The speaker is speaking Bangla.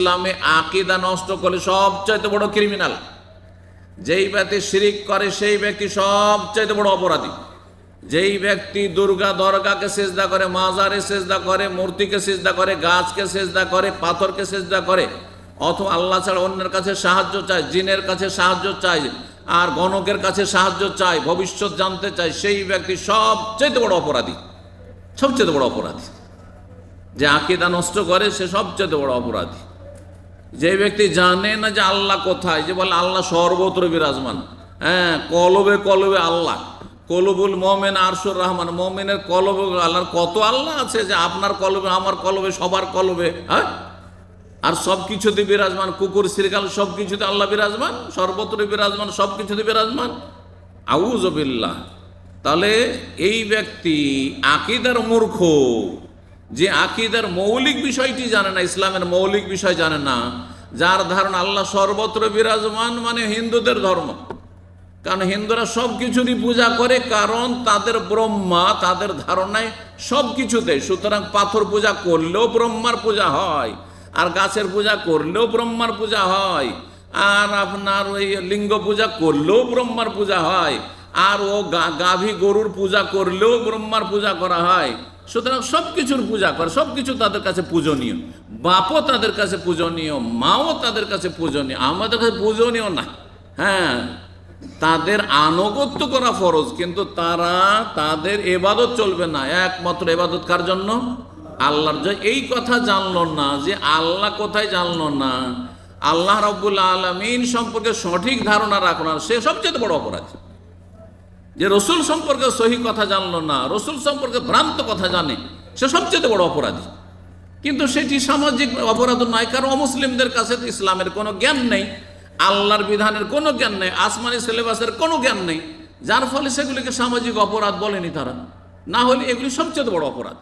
ইসলামে আকিদা নষ্ট করে সবচাইতে বড় ক্রিমিনাল যেই ব্যক্তি শিরিক করে, সেই ব্যক্তি সবচাইতে বড় অপরাধী। যেই ব্যক্তি দুর্গা দরগাকে সেজদা করে, মাজারে সেজদা করে, মূর্তিকে সেজদা করে, গাছকে সেজদা করে, পাথরকে সেজদা করে, অথবা আল্লাহ ছাড়া অন্যের কাছে সাহায্য চায়, জিনের কাছে সাহায্য চায়, আর গণকের কাছে সাহায্য চায়, ভবিষ্যৎ জানতে চায়, সেই ব্যক্তি সবচেয়ে বড় অপরাধী। সবচেয়ে বড় অপরাধী। যে আকিদা নষ্ট করে, সে সবচেয়ে বড় অপরাধী। যে ব্যক্তি জানে না যে আল্লাহ কোথায়, যে বলে আল্লাহ সর্বত্র বিরাজমান। হ্যাঁ কলবে কলবে আল্লাহ। কলবুল মোমেন, আরশুর রহমান। মোমেনের কলবে আল্লাহর কত আল্লাহ আছে যে আপনার কলবে, আমার কলবে, সবার কলবে হ্যাঁ? আর সব কিছুতে বিরাজমান, কুকুর শ্রীকাল সব কিছুতে আল্লাহ বিরাজমান, সর্বত্র বিরাজমান সব কিছুতে বিরাজমান আউজবিল্লাহ তাহলে এই ব্যক্তি আকিদার মূর্খ। যে আকিদার মৌলিক বিষয়টি জানে না, ইসলামের মৌলিক বিষয় জানে না, যার ধারণা আল্লাহ সর্বত্র বিরাজমান মানে হিন্দুদের ধর্ম। কারণ হিন্দুরা সব কিছুরই পূজা করে, কারণ তাদের ব্রহ্মা, তাদের ধারণায় সব কিছুতে সুতরাং পাথর পূজা করলেও ব্রহ্মার পূজা হয়, আর গাছের পূজা করলেও ব্রহ্মার পূজা হয়, আর আপনার ওই লিঙ্গ পূজা করলেও ব্রহ্মার পূজা হয়। আর ও গাভী গরুর পূজা করলেও ব্রহ্মার পূজা করা হয়। সুতরাং সব কিছুর পূজা করে সব কিছু তাদের কাছে পূজনীয়। বাপও তাদের কাছে পূজনীয়, মাও তাদের কাছে পূজনীয়, আমাদের কাছে পূজনীয় না। হ্যাঁ তাদের আনুগত্য করা ফরজ, কিন্তু তারা তাদের এবাদত চলবে না। একমাত্র এবাদত কার জন্য? আল্লাহর জন্য। এই কথা জানলো না যে আল্লাহ কোথায় জানলো না। আল্লাহ রব্বুল আলমিন সম্পর্কে সঠিক ধারণা রাখো না। সে সবচেয়ে বড় অপরাধ। যে রসুল সম্পর্কে সহি কথা জানলো না, রসুল সম্পর্কে ভ্রান্ত কথা জানে, সে সবচেয়ে বড় অপরাধী। কিন্তু সেটি সামাজিক অপরাধ নয়, কারণ অমুসলিমদের কাছে তো ইসলামের কোনো জ্ঞান নেই, আল্লাহর বিধানের কোনো জ্ঞান নেই, আসমানি সিলেবাসের কোনো জ্ঞান নেই। যার ফলে সেগুলিকে সামাজিক অপরাধ বলেনি তারা। না হলে এগুলি সবচেয়ে বড় অপরাধ।